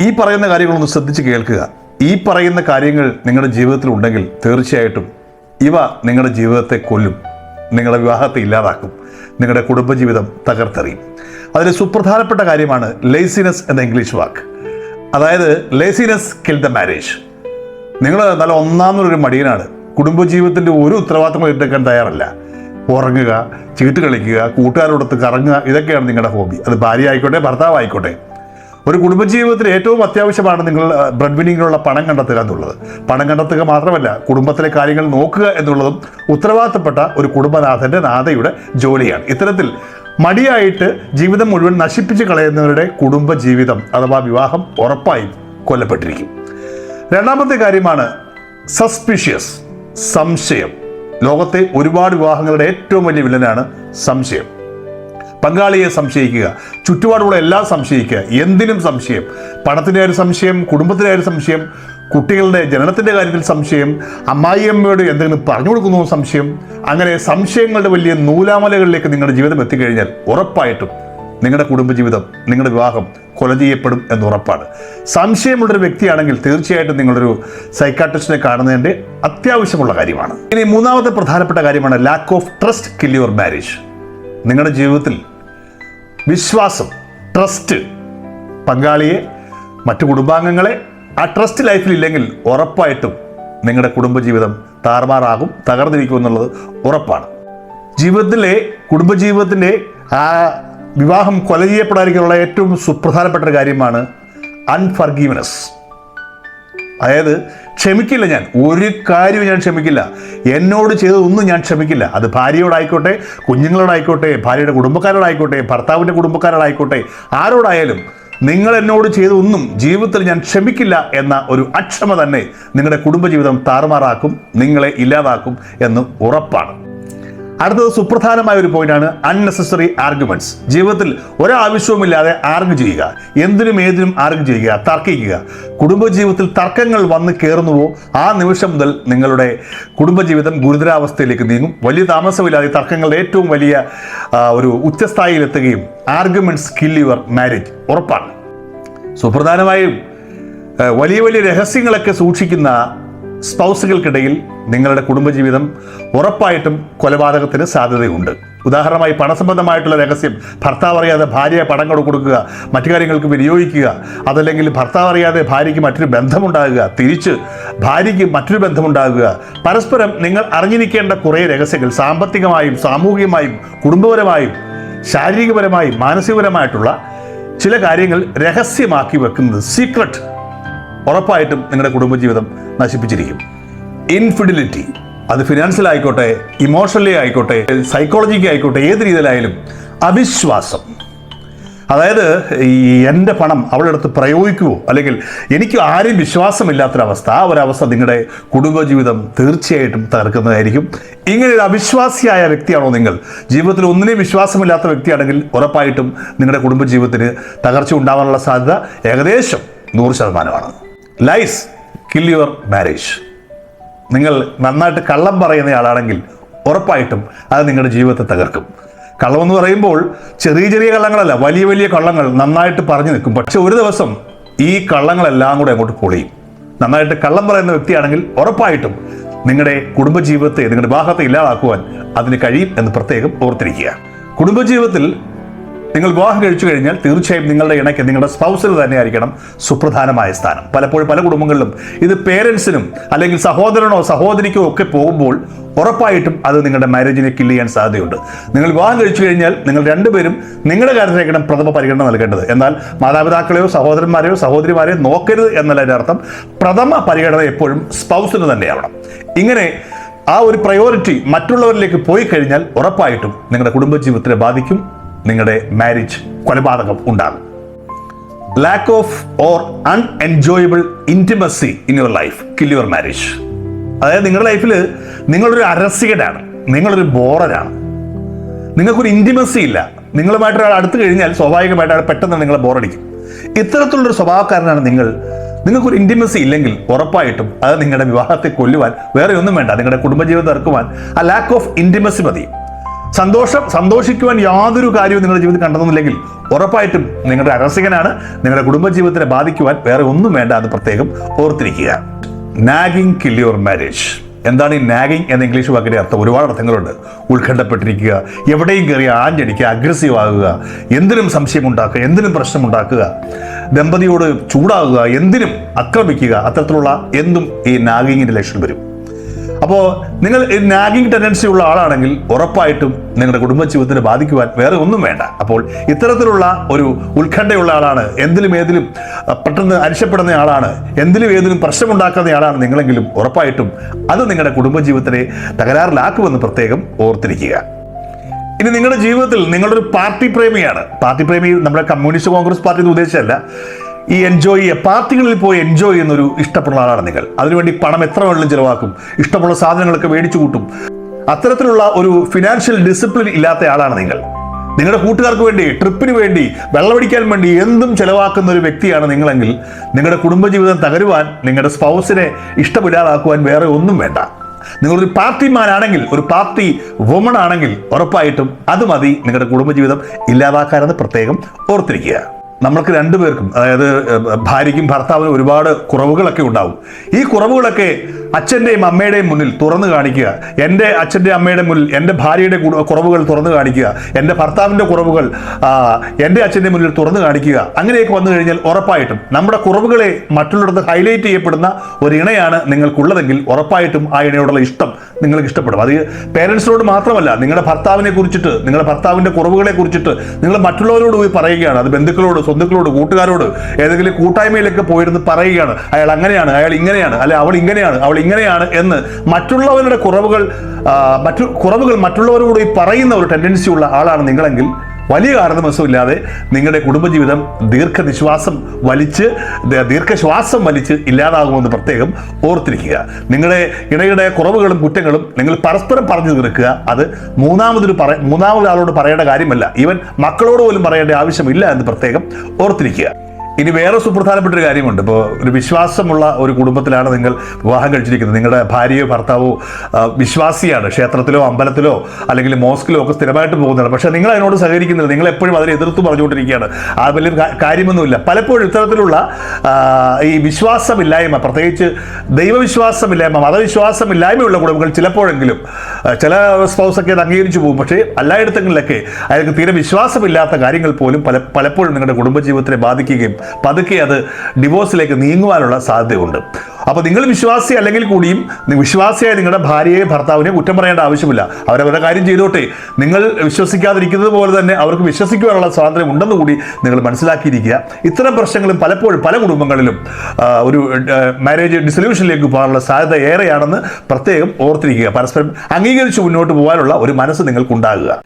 ഈ പറയുന്ന കാര്യങ്ങളൊന്ന് ശ്രദ്ധിച്ച് കേൾക്കുക. ഈ പറയുന്ന കാര്യങ്ങൾ നിങ്ങളുടെ ജീവിതത്തിൽ ഉണ്ടെങ്കിൽ തീർച്ചയായിട്ടും ഇവ നിങ്ങളുടെ ജീവിതത്തെ കൊല്ലും. നിങ്ങളുടെ വിവാഹത്തെ ഇല്ലാതാക്കും. നിങ്ങളുടെ കുടുംബജീവിതം തകർത്തെറിയും. അതിൽ സുപ്രധാനപ്പെട്ട കാര്യമാണ് ലേസിനെസ് എന്ന ഇംഗ്ലീഷ് വാക്ക്. അതായത് ലേസിനെസ് കിൽ ദ മാരേജ് നിങ്ങൾ നല്ല ഒന്നാമതൊരു മടിയനാണ്. കുടുംബജീവിതത്തിന്റെ ഒരു ഉത്തരവാദിത്തങ്ങൾ ഏറ്റെടുക്കാൻ തയ്യാറല്ല. ഉറങ്ങുക ചീട്ട് കളിക്കുക കൂട്ടുകാരോടൊത്ത് കറങ്ങുക ഇതൊക്കെയാണ് നിങ്ങളുടെ ഹോബി അത് ഭാര്യ ആയിക്കോട്ടെ ഭർത്താവ് ആയിക്കോട്ടെ ഒരു കുടുംബജീവിതത്തിൽ ഏറ്റവും അത്യാവശ്യമാണ് നിങ്ങൾ ബ്രെഡ് വിന്നിങ്ങിനുള്ള പണം കണ്ടെത്തുക എന്നുള്ളത്. പണം കണ്ടെത്തുക മാത്രമല്ല കുടുംബത്തിലെ കാര്യങ്ങൾ നോക്കുക എന്നുള്ളതും ഉത്തരവാദിത്തപ്പെട്ട ഒരു കുടുംബനാഥന്റെ നാഥയുടെ ജോലിയാണ്. ഇത്തരത്തിൽ മടിയായിട്ട് ജീവിതം മുഴുവൻ നശിപ്പിച്ച് കളയുന്നവരുടെ കുടുംബജീവിതം അഥവാ വിവാഹം ഉറപ്പായും കൊല്ലപ്പെട്ടിരിക്കും. രണ്ടാമത്തെ കാര്യമാണ് സസ്പിഷ്യസ് സംശയം. ലോകത്തെ ഒരുപാട് വിവാഹങ്ങളുടെ ഏറ്റവും വലിയ വില്ലനാണ് സംശയം. പങ്കാളിയെ സംശയിക്കുക ചുറ്റുപാടുള്ള എല്ലാം സംശയിക്കുക. എന്തിനും സംശയം. പണത്തിന്റെ ഒരു സംശയം കുടുംബത്തിന്റെ ഒരു സംശയം കുട്ടികളുടെ ജനനത്തിന്റെ കാര്യത്തിൽ സംശയം അമ്മായിയമ്മയോട് എന്തെങ്കിലും പറഞ്ഞു കൊടുക്കുന്നു സംശയം. അങ്ങനെ സംശയങ്ങളുടെ വലിയ നൂലാമലകളിലേക്ക് നിങ്ങളുടെ ജീവിതം എത്തിക്കഴിഞ്ഞാൽ ഉറപ്പായിട്ടും നിങ്ങളുടെ കുടുംബജീവിതം നിങ്ങളുടെ വിവാഹം കൊല ചെയ്യപ്പെടും എന്ന് ഉറപ്പാണ്. സംശയമുള്ളൊരു വ്യക്തിയാണെങ്കിൽ തീർച്ചയായിട്ടും നിങ്ങളൊരു സൈക്കാട്രിസ്റ്റിനെ കാണുന്നതിന്റെ അത്യാവശ്യമുള്ള കാര്യമാണ്. ഇനി മൂന്നാമത്തെ പ്രധാനപ്പെട്ട കാര്യമാണ് lack of trust kill your marriage നിങ്ങളുടെ ജീവിതത്തിൽ വിശ്വാസം ട്രസ്റ്റ് പങ്കാളിയെ മറ്റു കുടുംബാംഗങ്ങളെ ആ ട്രസ്റ്റ് ലൈഫിൽ ഇല്ലെങ്കിൽ ഉറപ്പായിട്ടും നിങ്ങളുടെ കുടുംബജീവിതം താറുമാറാകും തകർന്നിരിക്കും എന്നുള്ളത് ഉറപ്പാണ്. ജീവിതത്തിലെ കുടുംബജീവിതത്തിന്റെ ആ വിവാഹം കൊല ചെയ്യപ്പെടാതിരിക്കാനുള്ള ഏറ്റവും സുപ്രധാനപ്പെട്ട ഒരു കാര്യമാണ് അൺഫർഗീവ്നെസ് അതായത് ക്ഷമിക്കില്ല ഞാൻ. ഒരു കാര്യവും ഞാൻ ക്ഷമിക്കില്ല. എന്നോട് ചെയ്തതൊന്നും ഞാൻ ക്ഷമിക്കില്ല. അത് ഭാര്യയോടായിക്കോട്ടെ കുഞ്ഞുങ്ങളോടായിക്കോട്ടെ ഭാര്യയുടെ കുടുംബക്കാരോടായിക്കോട്ടെ ഭർത്താവിന്റെ കുടുംബക്കാരോടായിക്കോട്ടെ ആരോടായാലും നിങ്ങൾ എന്നോട് ചെയ്തൊന്നും ജീവിതത്തിൽ ഞാൻ ക്ഷമിക്കില്ല എന്ന ഒരു അക്ഷമ തന്നെ നിങ്ങളുടെ കുടുംബജീവിതം താറുമാറാക്കും നിങ്ങളെ ഇല്ലാതാക്കും എന്ന് ഉറപ്പാണ്. അടുത്തത് സുപ്രധാനമായ ഒരു പോയിന്റാണ് അൺനെസസറി ആർഗ്യുമെന്റ്സ് ജീവിതത്തിൽ ഒരാവശ്യവുമില്ലാതെ ആർഗ്യു ചെയ്യുക. എന്തിനും ഏതിനും ആർഗ്യു ചെയ്യുക തർക്കിക്കുക. കുടുംബജീവിതത്തിൽ തർക്കങ്ങൾ വന്ന് കയറുന്നുവോ ആ നിമിഷം മുതൽ നിങ്ങളുടെ കുടുംബജീവിതം ഗുരുതരാവസ്ഥയിലേക്ക് നീങ്ങും. വലിയ താമസമില്ലാതെ തർക്കങ്ങളുടെ ഏറ്റവും വലിയ ഒരു ഒരു ഉച്ചസ്ഥായിയിലെത്തുകയും ആർഗ്യുമെന്റ്സ് കിൽ യുവർ മാരേജ് ഉറപ്പാണ്. സുപ്രധാനമായും വലിയ വലിയ രഹസ്യങ്ങളൊക്കെ സൂക്ഷിക്കുന്ന സ്പൗസുകൾക്കിടയിൽ നിങ്ങളുടെ കുടുംബജീവിതം ഉറപ്പായിട്ടും കൊലപാതകത്തിന് സാധ്യതയുണ്ട്. ഉദാഹരണമായി പണസംബന്ധമായിട്ടുള്ള രഹസ്യം ഭർത്താവ് അറിയാതെ ഭാര്യയെ പണം കൊടു- കൊടുക്കുക മറ്റു കാര്യങ്ങൾക്ക് വിനിയോഗിക്കുക അതല്ലെങ്കിൽ ഭർത്താവ് അറിയാതെ ഭാര്യയ്ക്ക് മറ്റൊരു ബന്ധമുണ്ടാകുക തിരിച്ച് ഭാര്യയ്ക്ക് മറ്റൊരു ബന്ധമുണ്ടാകുക. പരസ്പരം നിങ്ങൾ അറിഞ്ഞിരിക്കേണ്ട കുറേ രഹസ്യങ്ങൾ സാമ്പത്തികമായും സാമൂഹികമായും കുടുംബപരമായും ശാരീരികപരമായും മാനസികപരമായിട്ടുള്ള ചില കാര്യങ്ങൾ രഹസ്യമാക്കി വെക്കുന്നത് സീക്രട്ട് ഉറപ്പായിട്ടും നിങ്ങളുടെ കുടുംബജീവിതം നശിപ്പിച്ചിരിക്കും. ഇൻഫിഡിലിറ്റി അത് ഫിനാൻഷ്യലായിക്കോട്ടെ ഇമോഷണലി ആയിക്കോട്ടെ സൈക്കോളജിക്ക് ആയിക്കോട്ടെ ഏത് രീതിയിലായാലും അവിശ്വാസം. അതായത് ഈ എന്റെ പണം അവളുടെ അടുത്ത് പ്രയോഗിക്കുമോ അല്ലെങ്കിൽ എനിക്ക് ആരും വിശ്വാസമില്ലാത്തൊരവസ്ഥ ആ ഒരവസ്ഥ നിങ്ങളുടെ കുടുംബജീവിതം തീർച്ചയായിട്ടും തകർക്കുന്നതായിരിക്കും. ഇങ്ങനെ ഒരു അവിശ്വാസിയായ വ്യക്തിയാണോ നിങ്ങൾ? ജീവിതത്തിൽ ഒന്നിനെയും വിശ്വാസമില്ലാത്ത വ്യക്തിയാണെങ്കിൽ ഉറപ്പായിട്ടും നിങ്ങളുടെ കുടുംബജീവിതത്തിന് തകർച്ച ഉണ്ടാവാനുള്ള സാധ്യത ഏകദേശം നൂറ് ശതമാനമാണ്. ലൈസ് കിൽ യുവർ മാരേജ് നിങ്ങൾ നന്നായിട്ട് കള്ളം പറയുന്നയാളാണെങ്കിൽ ഉറപ്പായിട്ടും അത് നിങ്ങളുടെ ജീവിതത്തെ തകർക്കും. കള്ളം എന്ന് പറയുമ്പോൾ ചെറിയ ചെറിയ കള്ളങ്ങളല്ല വലിയ വലിയ കള്ളങ്ങൾ നന്നായിട്ട് പറഞ്ഞു നിൽക്കും. പക്ഷെ ഒരു ദിവസം ഈ കള്ളങ്ങളെല്ലാം കൂടെ അങ്ങോട്ട് പൊളിയും. നന്നായിട്ട് കള്ളം പറയുന്ന വ്യക്തിയാണെങ്കിൽ ഉറപ്പായിട്ടും നിങ്ങളുടെ കുടുംബജീവിതത്തെ നിങ്ങളുടെ വിവാഹത്തെ ഇല്ലാതാക്കുവാൻ അതിന് കഴിയും എന്ന് പ്രത്യേകം ഓർത്തിരിക്കുക. കുടുംബജീവിതത്തിൽ നിങ്ങൾ വിവാഹം കഴിച്ചു കഴിഞ്ഞാൽ തീർച്ചയായും നിങ്ങളുടെ ഇണയ്ക്ക് നിങ്ങളുടെ സ്പൗസിൽ തന്നെ ആയിരിക്കണം സുപ്രധാനമായ സ്ഥാനം. പലപ്പോഴും പല കുടുംബങ്ങളിലും ഇത് പേരൻസിനും അല്ലെങ്കിൽ സഹോദരനോ സഹോദരിക്കോ ഒക്കെ പോകുമ്പോൾ ഉറപ്പായിട്ടും അത് നിങ്ങളുടെ മാരേജിനെ കില്ല് ചെയ്യാൻ സാധ്യതയുണ്ട്. നിങ്ങൾ വിവാഹം കഴിച്ചു കഴിഞ്ഞാൽ നിങ്ങൾ രണ്ടുപേരും നിങ്ങളുടെ കാര്യത്തിലേക്കണം പ്രഥമ പരിഗണന നൽകേണ്ടത്. എന്നാൽ മാതാപിതാക്കളെയോ സഹോദരന്മാരെയോ സഹോദരിമാരെയോ നോക്കരുത് എന്നതിന്റെ അർത്ഥം. പ്രഥമ പരിഗണന എപ്പോഴും സ്പൗസിന് തന്നെയാവണം. ഇങ്ങനെ ആ ഒരു പ്രയോറിറ്റി മറ്റുള്ളവരിലേക്ക് പോയി കഴിഞ്ഞാൽ ഉറപ്പായിട്ടും നിങ്ങളുടെ കുടുംബജീവിതത്തിനെ ബാധിക്കും. നിങ്ങളുടെ മാരേജ് കൊലപാതകം ഉണ്ടാകും. Lack of or unenjoyable intimacy in your life kill your marriage അതായത് നിങ്ങളുടെ ലൈഫിൽ നിങ്ങളൊരു അരസികനാണ് നിങ്ങളൊരു ബോറനാണ് നിങ്ങൾക്കൊരു ഇന്റിമസി ഇല്ല. നിങ്ങളുമായിട്ട് ഒരാൾ അടുത്ത് കഴിഞ്ഞാൽ സ്വാഭാവികമായിട്ട് ആൾ പെട്ടെന്ന് നിങ്ങളെ ബോറടിക്കും. ഇത്തരത്തിലുള്ളൊരു സ്വഭാവക്കാരനാണ് നിങ്ങൾ. നിങ്ങൾക്കൊരു ഇന്റിമസി ഇല്ലെങ്കിൽ ഉറപ്പായിട്ടും അത് നിങ്ങളുടെ വിവാഹത്തെ കൊല്ലുവാൻ വേറെ ഒന്നും വേണ്ട. നിങ്ങളുടെ കുടുംബജീവിതം ഇറക്കുവാൻ ആ ലാക്ക് ഓഫ് ഇന്റിമസി മതി. സന്തോഷം സന്തോഷിക്കുവാൻ യാതൊരു കാര്യവും നിങ്ങളുടെ ജീവിതത്തിൽ കണ്ടെന്നില്ലെങ്കിൽ ഉറപ്പായിട്ടും നിങ്ങളുടെ അരസികനാണ്. നിങ്ങളുടെ കുടുംബജീവിതത്തിനെ ബാധിക്കുവാൻ വേറെ ഒന്നും വേണ്ട അത് പ്രത്യേകം ഓർത്തിരിക്കുക. നാഗിങ് കിൽ യുവർ മാരേജ് എന്താണ് ഈ നാഗിങ് എന്ന ഇംഗ്ലീഷ് വാക്കിന്റെ അർത്ഥം? ഒരുപാട് അർത്ഥങ്ങളുണ്ട്. ഉത്കണ്ഠപ്പെട്ടിരിക്കുക എവിടെയും കയറി ആഞ്ഞടിക്കുക അഗ്രസീവ് ആകുക എന്തിനും സംശയമുണ്ടാക്കുക എന്തിനും പ്രശ്നമുണ്ടാക്കുക ദമ്പതിയോട് ചൂടാകുക എന്തിനും ആക്രമിക്കുക അത്തരത്തിലുള്ള എന്തും ഈ നാഗിങ്ങിന്റെ ലക്ഷണം വരും. അപ്പോൾ നിങ്ങൾ നാഗിങ് ടെൻഡൻസി ഉള്ള ആളാണെങ്കിൽ ഉറപ്പായിട്ടും നിങ്ങളുടെ കുടുംബജീവിതത്തിനെ ബാധിക്കുവാൻ വേറെ ഒന്നും വേണ്ട. അപ്പോൾ ഇത്തരത്തിലുള്ള ഒരു ഉത്കണ്ഠയുള്ള ആളാണ് എന്തിലും ഏതിലും പെട്ടെന്ന് അരിശപ്പെടുന്ന ആളാണ് എന്തിലും ഏതിലും പ്രശ്നമുണ്ടാക്കുന്ന ആളാണ് നിങ്ങളെങ്കിലും ഉറപ്പായിട്ടും അത് നിങ്ങളുടെ കുടുംബജീവിതത്തിനെ തകരാറിലാക്കുമെന്ന് പ്രത്യേകം ഓർത്തിരിക്കുക. ഇനി നിങ്ങളുടെ ജീവിതത്തിൽ നിങ്ങളൊരു പാർട്ടി പ്രേമിയാണ്. പാർട്ടി പ്രേമി നമ്മുടെ കമ്മ്യൂണിസ്റ്റ് കോൺഗ്രസ് പാർട്ടി എന്ന് ഉദ്ദേശിച്ചല്ല ഈ എൻജോയ് പാർട്ടികളിൽ പോയി എൻജോയ് ചെയ്യുന്നൊരു ഇഷ്ടപ്പെടുന്ന ആളാണ് നിങ്ങൾ. അതിനുവേണ്ടി പണം എത്ര വേണമെങ്കിലും ചിലവാക്കും. ഇഷ്ടമുള്ള സാധനങ്ങളൊക്കെ മേടിച്ചു കൂട്ടും. അത്തരത്തിലുള്ള ഒരു ഫിനാൻഷ്യൽ ഡിസിപ്ലിൻ ഇല്ലാത്ത ആളാണ് നിങ്ങൾ. നിങ്ങളുടെ കൂട്ടുകാർക്ക് വേണ്ടി ട്രിപ്പിന് വേണ്ടി വെള്ളമടിക്കാൻ വേണ്ടി എന്തും ചിലവാക്കുന്ന ഒരു വ്യക്തിയാണ് നിങ്ങളെങ്കിൽ നിങ്ങളുടെ കുടുംബജീവിതം തകരുവാൻ നിങ്ങളുടെ സ്പൗസിനെ ഇഷ്ടമില്ലാതാക്കുവാൻ വേറെ ഒന്നും വേണ്ട. നിങ്ങളൊരു പാർട്ടിമാനാണെങ്കിൽ ഒരു പാർട്ടി വുമൺ ആണെങ്കിൽ ഉറപ്പായിട്ടും അത് മതി നിങ്ങളുടെ കുടുംബജീവിതം ഇല്ലാതാക്കാനെന്ന് പ്രത്യേകം ഓർത്തിരിക്കുക. നമ്മൾക്ക് രണ്ടുപേർക്കും അതായത് ഭാര്യയ്ക്കും ഭർത്താവിനും ഒരുപാട് കുറവുകളൊക്കെ ഉണ്ടാവും. ഈ കുറവുകളൊക്കെ അച്ഛന്റെയും അമ്മയുടെയും മുന്നിൽ തുറന്നു കാണിക്കുക. എന്റെ അച്ഛന്റെ അമ്മയുടെ മുന്നിൽ എന്റെ ഭാര്യയുടെ കുറവുകൾ തുറന്നു കാണിക്കുക. എന്റെ ഭർത്താവിന്റെ കുറവുകൾ എന്റെ അച്ഛന്റെ മുന്നിൽ തുറന്നു കാണിക്കുക. അങ്ങനെയൊക്കെ വന്നു കഴിഞ്ഞാൽ ഉറപ്പായിട്ടും നമ്മുടെ കുറവുകളെ മറ്റുള്ളവർക്ക് ഹൈലൈറ്റ് ചെയ്യപ്പെടുന്ന ഒരു ഇണയാണ് നിങ്ങൾക്കുള്ളതെങ്കിൽ ഉറപ്പായിട്ടും ആ ഇണയോടുള്ള ഇഷ്ടം നിങ്ങൾക്ക് ഇഷ്ടപ്പെടും. അത് പേരൻസിനോട് മാത്രമല്ല നിങ്ങളുടെ ഭർത്താവിനെ കുറിച്ചിട്ട് നിങ്ങളുടെ ഭർത്താവിന്റെ കുറവുകളെ കുറിച്ചിട്ട് നിങ്ങൾ മറ്റുള്ളവരോട് പോയി പറയുകയാണ്. അത് ബന്ധുക്കളോട് സ്വന്തുക്കളോട് കൂട്ടുകാരോട് ഏതെങ്കിലും കൂട്ടായ്മയിലൊക്കെ പോയിരുന്ന് പറയുകയാണ്. അയാൾ അങ്ങനെയാണ് അയാൾ ഇങ്ങനെയാണ് അല്ലെ അവൾ ഇങ്ങനെയാണ് അവൾ ഇങ്ങനെയാണ് എന്ന് മറ്റുള്ളവരുടെ കുറവുകൾ മറ്റു കുറവുകൾ മറ്റുള്ളവരോട് പറയുന്ന ഒരു ടെൻഡൻസി ഉള്ള ആളാണ് നിങ്ങളെങ്കിൽ വലിയ കാരണമസമില്ലാതെ നിങ്ങളുടെ കുടുംബജീവിതം ദീർഘനിശ്വാസം വലിച്ച് ദീർഘശ്വാസം വലിച്ച് ഇല്ലാതാകുമെന്ന് പ്രത്യേകം ഓർത്തിരിക്കുക. നിങ്ങളുടെ ഇടയുടെ കുറവുകളും കുറ്റങ്ങളും നിങ്ങൾ പരസ്പരം പറഞ്ഞു തീർക്കുക. അത് മൂന്നാമതൊരു പറ മൂന്നാമതൊരാളോട് പറയേണ്ട കാര്യമല്ല. ഈവൻ മക്കളോട് പോലും പറയേണ്ട ആവശ്യമില്ല എന്ന് പ്രത്യേകം ഓർത്തിരിക്കുക. ഇനി വേറെ സുപ്രധാനപ്പെട്ട ഒരു കാര്യമുണ്ട്. ഇപ്പോൾ ഒരു വിശ്വാസമുള്ള ഒരു കുടുംബത്തിലാണ് നിങ്ങൾ വിവാഹം കഴിച്ചിരിക്കുന്നത്. നിങ്ങളുടെ ഭാര്യയോ ഭർത്താവോ വിശ്വാസിയാണ്. ക്ഷേത്രത്തിലോ അമ്പലത്തിലോ അല്ലെങ്കിൽ മോസ്കിലോ ഒക്കെ സ്ഥിരമായിട്ട് പോകുന്നതാണ്. പക്ഷേ നിങ്ങൾ അതിനോട് സഹകരിക്കുന്നില്ല. നിങ്ങൾ എപ്പോഴും അതിനെ എതിർത്ത് പറഞ്ഞുകൊണ്ടിരിക്കുകയാണ്. ആ വലിയ കാര്യമൊന്നുമില്ല. പലപ്പോഴും ഇത്തരത്തിലുള്ള ഈ വിശ്വാസമില്ലായ്മ പ്രത്യേകിച്ച് ദൈവവിശ്വാസമില്ലായ്മ മതവിശ്വാസമില്ലായ്മയുള്ള കുടുംബങ്ങൾ ചിലപ്പോഴെങ്കിലും ചില സ്പൗസൊക്കെ അത് അംഗീകരിച്ചു പോകും. പക്ഷേ എല്ലായിടത്തെങ്കിലൊക്കെ അയാൾക്ക് തീരെ വിശ്വാസമില്ലാത്ത കാര്യങ്ങൾ പോലും പല പലപ്പോഴും നിങ്ങളുടെ കുടുംബജീവിതത്തെ ബാധിക്കുകയും പതുക്കെ അത് ഡിവോഴ്സിലേക്ക് നീങ്ങുവാനുള്ള സാധ്യതയുണ്ട്. അപ്പോൾ നിങ്ങൾ വിശ്വാസി അല്ലെങ്കിൽ കൂടിയും വിശ്വാസിയായ നിങ്ങളുടെ ഭാര്യയെ ഭർത്താവിനെ കുറ്റം പറയേണ്ട ആവശ്യമില്ല. അവരവരുടെ കാര്യം ചെയ്തോട്ടെ. നിങ്ങൾ വിശ്വസിക്കാതിരിക്കുന്നത് പോലെ തന്നെ അവർക്ക് വിശ്വസിക്കുവാനുള്ള സ്വാതന്ത്ര്യം ഉണ്ടെന്ന് കൂടി നിങ്ങൾ മനസ്സിലാക്കിയിരിക്കുക. ഇത്തരം പ്രശ്നങ്ങളും പലപ്പോഴും പല കുടുംബങ്ങളിലും ഒരു മാരേജ് ഡിസൊല്യൂഷനിലേക്ക് പോകാനുള്ള സാധ്യത ഏറെയാണെന്ന് പ്രത്യേകം ഓർത്തിരിക്കുക. പരസ്പരം അംഗീകരിച്ച് മുന്നോട്ട് പോകാനുള്ള ഒരു മനസ്സ് നിങ്ങൾക്കുണ്ടാകുക.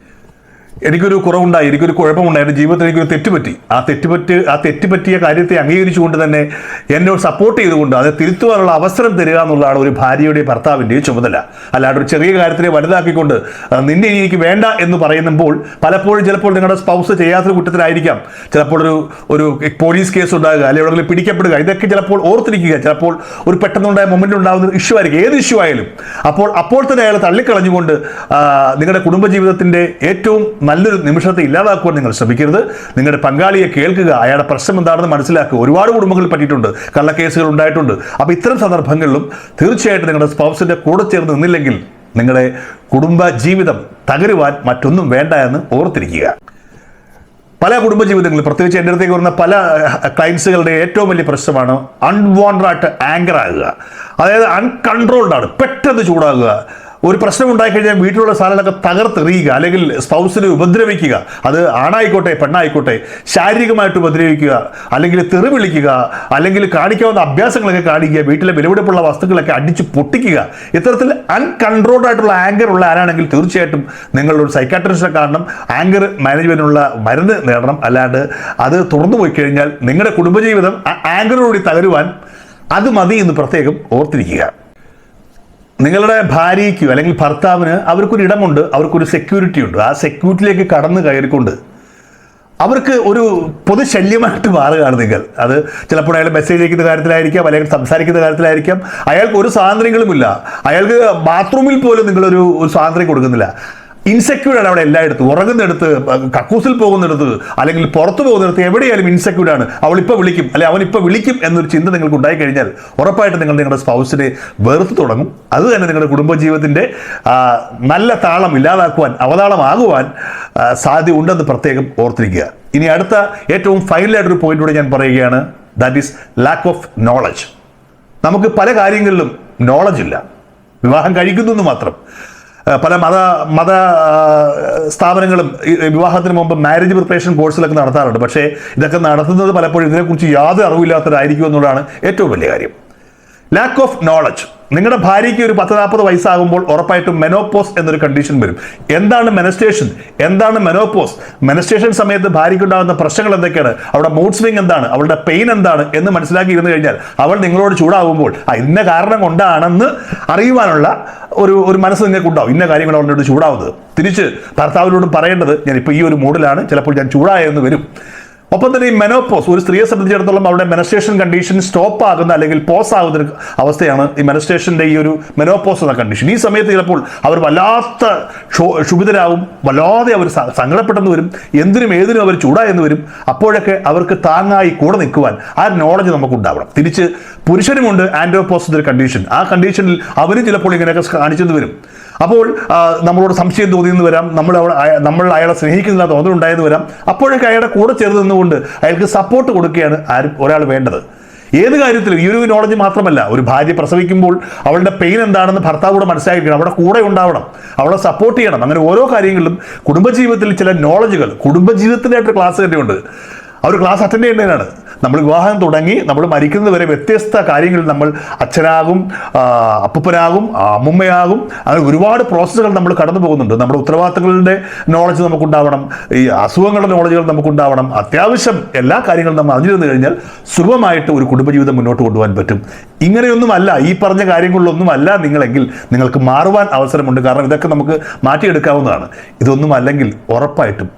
എനിക്കൊരു കുറവുണ്ടായി എനിക്കൊരു കുഴപ്പമുണ്ടായി എന്റെ ജീവിതത്തിൽ എനിക്കൊരു തെറ്റുപറ്റി. ആ തെറ്റുപറ്റ് ആ തെറ്റുപറ്റിയ കാര്യത്തെ അംഗീകരിച്ചുകൊണ്ട് തന്നെ എന്നോട് സപ്പോർട്ട് ചെയ്തുകൊണ്ട് അത് തിരുത്തുവാനുള്ള അവസരം തരിക എന്നുള്ളതാണ് ഒരു ഭാര്യയുടെയും ഭർത്താവിന്റെയും ചുമതല. അല്ലാണ്ട് ഒരു ചെറിയ കാര്യത്തിനെ വലുതാക്കിക്കൊണ്ട് നിന്റെ എനിക്ക് വേണ്ട എന്ന് പറയുമ്പോൾ പലപ്പോഴും ചിലപ്പോൾ നിങ്ങളുടെ സ്പൗസ് ചെയ്യാത്തൊരു കുറ്റത്തിലായിരിക്കാം. ചിലപ്പോൾ ഒരു ഒരു പോലീസ് കേസ് ഉണ്ടാകുക അല്ലെങ്കിൽ എവിടെങ്കിലും പിടിക്കപ്പെടുക ഇതൊക്കെ ചിലപ്പോൾ ഓർത്തിരിക്കുക. ചിലപ്പോൾ ഒരു പെട്ടെന്നുണ്ടായ മൊമെന്റ് ഉണ്ടാകുന്ന ഇഷ്യൂ ആയിരിക്കും. ഏത് ഇഷ്യൂ ആയാലും. അപ്പോൾ അപ്പോൾ തന്നെ അയാൾ തള്ളിക്കളഞ്ഞുകൊണ്ട് നിങ്ങളുടെ കുടുംബജീവിതത്തിന്റെ ഏറ്റവും നല്ലൊരു നിമിഷത്തെ ഇല്ലാതാക്കുവാൻ നിങ്ങൾ ശ്രമിക്കരുത്. നിങ്ങളുടെ പങ്കാളിയെ കേൾക്കുക അയാളുടെ പ്രശ്നം എന്താണെന്ന് മനസ്സിലാക്കുക. ഒരുപാട് കുടുംബങ്ങളിൽ പറ്റിയിട്ടുണ്ട് കള്ളക്കേസുകൾ ഉണ്ടായിട്ടുണ്ട്. അപ്പോൾ ഇത്തരം സന്ദർഭങ്ങളിലും തീർച്ചയായിട്ടും നിങ്ങളുടെ സ്പൗസിന്റെ കൂടെ ചേർന്ന് നിന്നില്ലെങ്കിൽ നിങ്ങളുടെ കുടുംബ ജീവിതം തകരുവാൻ മറ്റൊന്നും വേണ്ട എന്ന് ഓർത്തിരിക്കുക. പല കുടുംബ ജീവിതങ്ങളിൽ പ്രത്യേകിച്ച് എന്റെ അടുത്തേക്ക് വരുന്ന പല ക്ലയൻസുകളുടെ ഏറ്റവും വലിയ പ്രശ്നമാണ് അൺവോണ്ടഡായിട്ട് ആങ്കർ ആകുക. അതായത് അൺകൺട്രോൾഡ് ആണ് പെട്ടെന്ന് ചൂടാകുക. ഒരു പ്രശ്നം ഉണ്ടായിക്കഴിഞ്ഞാൽ വീട്ടിലുള്ള സാധനങ്ങളൊക്കെ തകർത്തെറിയുക അല്ലെങ്കിൽ സ്പൗസിനെ ഉപദ്രവിക്കുക അത് ആണായിക്കോട്ടെ പെണ്ണായിക്കോട്ടെ ശാരീരികമായിട്ട് ഉപദ്രവിക്കുക അല്ലെങ്കിൽ തെറി വിളിക്കുക അല്ലെങ്കിൽ കാണിക്കാവുന്ന അഭ്യാസങ്ങളൊക്കെ കാണിക്കുക വീട്ടിലെ വിലപിടിപ്പുള്ള വസ്തുക്കളൊക്കെ അടിച്ച് പൊട്ടിക്കുക ഇത്തരത്തിൽ അൺകൺട്രോൾഡ് ആയിട്ടുള്ള ആങ്കർ ഉള്ള ആരാണെങ്കിൽ തീർച്ചയായിട്ടും നിങ്ങളുടെ ഒരു സൈക്കാട്രിസ്റ്റിനെ കാരണം ആങ്കർ മാനേജ്മെന്റിനുള്ള മരുന്ന് നേടണം. അല്ലാണ്ട് അത് തുറന്നു പോയി കഴിഞ്ഞാൽ നിങ്ങളുടെ കുടുംബജീവിതം ആ ആങ്കറിനോട് തകരുവാൻ അത് മതി എന്ന് പ്രത്യേകം ഓർത്തിരിക്കുക. നിങ്ങളുടെ ഭാര്യയ്ക്കോ അല്ലെങ്കിൽ ഭർത്താവിന് അവർക്കൊരു ഇടമുണ്ട് അവർക്കൊരു സെക്യൂരിറ്റി ഉണ്ട്. ആ സെക്യൂരിറ്റിയിലേക്ക് കടന്നു കയറിക്കൊണ്ട് അവർക്ക് ഒരു പൊതുശല്യമായിട്ട് മാറുകയാണ് നിങ്ങൾ. അത് ചിലപ്പോൾ അയാൾ മെസ്സേജ് അയക്കുന്ന കാര്യത്തിലായിരിക്കാം അല്ലെങ്കിൽ സംസാരിക്കുന്ന കാര്യത്തിലായിരിക്കാം. അയാൾക്ക് ഒരു സ്വാതന്ത്ര്യങ്ങളുമില്ല അയാൾക്ക് ബാത്റൂമിൽ പോലും നിങ്ങളൊരു സ്വാതന്ത്ര്യം കൊടുക്കുന്നില്ല. ഇൻസെക്യൂർഡ് ആണ് അവിടെ എല്ലായിടത്തും. ഉറങ്ങുന്നിടത്ത് കക്കൂസിൽ പോകുന്നിടത്ത് അല്ലെങ്കിൽ പുറത്തു പോകുന്നിടത്ത് എവിടെയായാലും ഇൻസെക്യൂർഡാണ് ഇപ്പോൾ വിളിക്കും അല്ലെ അവൻ ഇപ്പോൾ വിളിക്കും എന്നൊരു ചിന്ത നിങ്ങൾക്ക് ഉണ്ടായി കഴിഞ്ഞാൽ ഉറപ്പായിട്ട് നിങ്ങൾ നിങ്ങളുടെ സ്പൗസിനെ വെറുത്ത് തുടങ്ങും. അത് തന്നെ നിങ്ങളുടെ കുടുംബജീവിതത്തിന്റെ നല്ല താളം ഇല്ലാതാക്കുവാൻ അവതാളമാകുവാൻ സാധ്യത ഉണ്ടെന്ന് പ്രത്യേകം ഓർത്തിരിക്കുക. ഇനി അടുത്ത ഏറ്റവും ഫൈനലായിട്ടൊരു പോയിന്റൂടെ ഞാൻ പറയുകയാണ്. That is lack of knowledge നമുക്ക് പല കാര്യങ്ങളിലും നോളജ് ഇല്ല. വിവാഹം കഴിക്കുന്നു എന്ന് മാത്രം. പല മത മത സ്ഥാപനങ്ങളും വിവാഹത്തിന് മുമ്പ് മാരേജ് പ്രിപ്പറേഷൻ കോഴ്സിലൊക്കെ നടത്താറുണ്ട്. പക്ഷേ ഇതൊക്കെ നടത്തുന്നത് പലപ്പോഴും ഇതിനെക്കുറിച്ച് യാതൊരു അറിവില്ലാത്തവരായിരിക്കും എന്നുള്ളതാണ് ഏറ്റവും വലിയ കാര്യം. ലാക്ക് ഓഫ് നോളജ് നിങ്ങളുടെ ഭാര്യയ്ക്ക് ഒരു പത്ത് നാൽപ്പത് വയസ്സാകുമ്പോൾ ഉറപ്പായിട്ടും മെനോപോസ് എന്നൊരു കണ്ടീഷൻ വരും. എന്താണ് മെനസ്ട്രേഷൻ എന്താണ് മെനോപോസ് മെനസ്ട്രേഷൻ സമയത്ത് ഭാര്യയ്ക്ക് ഉണ്ടാകുന്ന പ്രശ്നങ്ങൾ എന്തൊക്കെയാണ്? അവളുടെ മൂഡ് സ്വിംഗ് എന്താണ്? അവളുടെ പെയിൻ എന്താണ്? എന്ന് മനസ്സിലാക്കി ഇരുന്ന് കഴിഞ്ഞാൽ അവൾ നിങ്ങളോട് ചൂടാകുമ്പോൾ ആ ഇന്ന കാരണം കൊണ്ടാണെന്ന് അറിയുവാനുള്ള ഒരു ഒരു മനസ്സ് നിങ്ങൾക്കുണ്ടാവും. ഇന്ന കാര്യങ്ങൾ അവളോട് ചൂടാവുന്നത്. തിരിച്ച് ഭർത്താവിനോടും പറയേണ്ടത് ഞാൻ ഇപ്പോൾ ഈ ഒരു മൂഡിലാണ് ചിലപ്പോൾ ഞാൻ ചൂടായെന്ന് വരും. ഒപ്പം തന്നെ ഈ മെനോപോസ് ഒരു സ്ത്രീയെ സംബന്ധിച്ചിടത്തോളം അവരുടെ മെനസ്ട്രേഷൻ കണ്ടീഷൻ സ്റ്റോപ്പ് ആകുന്ന അല്ലെങ്കിൽ പോസ് ആകുന്ന ഒരു അവസ്ഥയാണ് ഈ മെനസ്ട്രേഷന്റെ ഈ ഒരു മെനോപോസ് എന്ന കണ്ടീഷൻ ഈ സമയത്ത് ചിലപ്പോൾ അവർ വല്ലാത്ത ക്ഷോ- ക്ഷുഭിതരാവും വല്ലാതെ അവർ സങ്കടപ്പെട്ടെന്ന് വരും എന്തിനും ഏതിനും അവർ ചൂടായെന്ന് വരും. അപ്പോഴൊക്കെ അവർക്ക് താങ്ങായി കൂടെ നിൽക്കുവാൻ ആ നോളജ് നമുക്ക് ഉണ്ടാവണം തിരിച്ച് പുരുഷനുമുണ്ട് ആൻഡ്രോപോസ് എന്നൊരു കണ്ടീഷൻ ആ കണ്ടീഷനിൽ അവരും ചിലപ്പോൾ ഇങ്ങനെയൊക്കെ കാണിച്ചെന്ന് വരും. അപ്പോൾ നമ്മളോട് സംശയം തോന്നിയെന്ന് വരാം. നമ്മൾ നമ്മൾ അയാളെ സ്നേഹിക്കുന്നില്ല തോന്നലുണ്ടായെന്ന് വരാം. അപ്പോഴൊക്കെ അയാളുടെ കൂടെ ചേർന്ന് നിന്നുകൊണ്ട് അയാൾക്ക് സപ്പോർട്ട് കൊടുക്കുകയാണ് ആരും ഒരാൾ വേണ്ടത്. ഏത് കാര്യത്തിലും ഈ ഒരു നോളജ് മാത്രമല്ല. ഒരു ഭാര്യ പ്രസവിക്കുമ്പോൾ അവളുടെ പെയിൻ എന്താണെന്ന് ഭർത്താവ് കൂടെ മനസ്സിലാക്കിക്കണം അവിടെ കൂടെ ഉണ്ടാവണം. അവളെ സപ്പോർട്ട് ചെയ്യണം. അങ്ങനെ ഓരോ കാര്യങ്ങളിലും കുടുംബജീവിതത്തിൽ ചില നോളജുകൾ കുടുംബജീവിതത്തിന്റെ ആയിട്ട് ക്ലാസ് തന്നെയുണ്ട്. അവർ ക്ലാസ് അറ്റൻഡ് ചെയ്യേണ്ടതാണ് നമ്മൾ വിവാഹം തുടങ്ങി നമ്മൾ മരിക്കുന്നത് വരെ വ്യത്യസ്ത കാര്യങ്ങളിൽ നമ്മൾ അച്ഛനാകും അപ്പൂപ്പനാകും അമ്മുമ്മയാകും. അങ്ങനെ ഒരുപാട് പ്രോസസ്സുകൾ നമ്മൾ കടന്നു പോകുന്നുണ്ട്. നമ്മുടെ ഉത്തരവാദിത്തങ്ങളുടെ നോളജ് നമുക്കുണ്ടാവണം. ഈ അസുഖങ്ങളുടെ നോളജുകൾ നമുക്കുണ്ടാവണം. അത്യാവശ്യം എല്ലാ കാര്യങ്ങളും നമ്മൾ അറിഞ്ഞിരുന്നു കഴിഞ്ഞാൽ സുഖമായിട്ട് ഒരു കുടുംബജീവിതം മുന്നോട്ട് കൊണ്ടുപോകാൻ പറ്റും. ഇങ്ങനെയൊന്നുമല്ല ഈ പറഞ്ഞ കാര്യങ്ങളിലൊന്നുമല്ല നിങ്ങളെങ്കിൽ നിങ്ങൾക്ക് മാറുവാൻ അവസരമുണ്ട്. കാരണം ഇതൊക്കെ നമുക്ക് മാറ്റിയെടുക്കാവുന്നതാണ്. ഇതൊന്നും അല്ലെങ്കിൽ ഉറപ്പായിട്ടും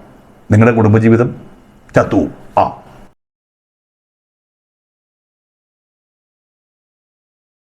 നിങ്ങളുടെ കുടുംബജീവിതം ചത്തുവും ആ.